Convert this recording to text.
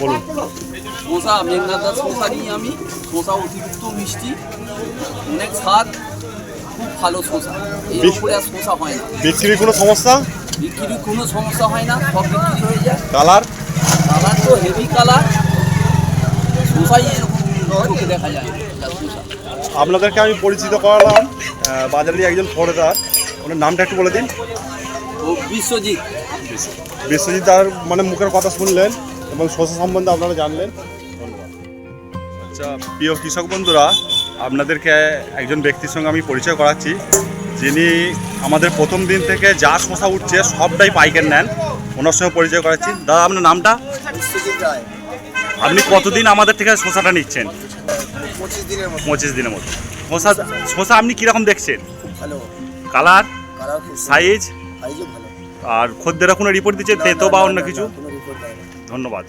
বলুন। শশা মেঘনাদার শশা নিই আমি শশা অতিরিক্ত মিষ্টি অনেক স্বাদ খুব ভালো শশা বেশ- উপরে আর শশা হয় না। বিক্রির কোনো সমস্যা? বিক্রির কোনো সমস্যা হয় না সব বিক্রি হয়ে যায়। কালার? কালার তো হেভি কালার। শশাই এরকম চোখে দেখা যায় শশা আপনাদেরকে আমি পরিচিত করালাম বাজারের একজন ফরেদার। ওনার নামটা একটু বলে দিন। ও বিশ্বজিৎ। বিশ্বজিৎ তার মানে মুখের কথা শুনলেন এবং শস্য সম্বন্ধে আপনারা জানলেন। ধন্যবাদ আচ্ছা প্রিয় কৃষক বন্ধুরা আপনাদেরকে একজন ব্যক্তির সঙ্গে আমি পরিচয় করাচ্ছি। যিনি আমাদের প্রথম দিন থেকে যা শশা উঠছে সবটাই পাইকার নেন। ওনার সঙ্গে পরিচয় করাচ্ছি। দাদা আপনার নামটা? আপনি কতদিন আমাদের থেকে শশাটা নিচ্ছেন? পঁচিশ দিনের মতো। শশা শশা আপনি কীরকম দেখছেন? কালার সাইজ আর খদ্দেরা কোনো রিপোর্ট দিচ্ছে তেতো বা অন্য কিছু? ধন্যবাদ।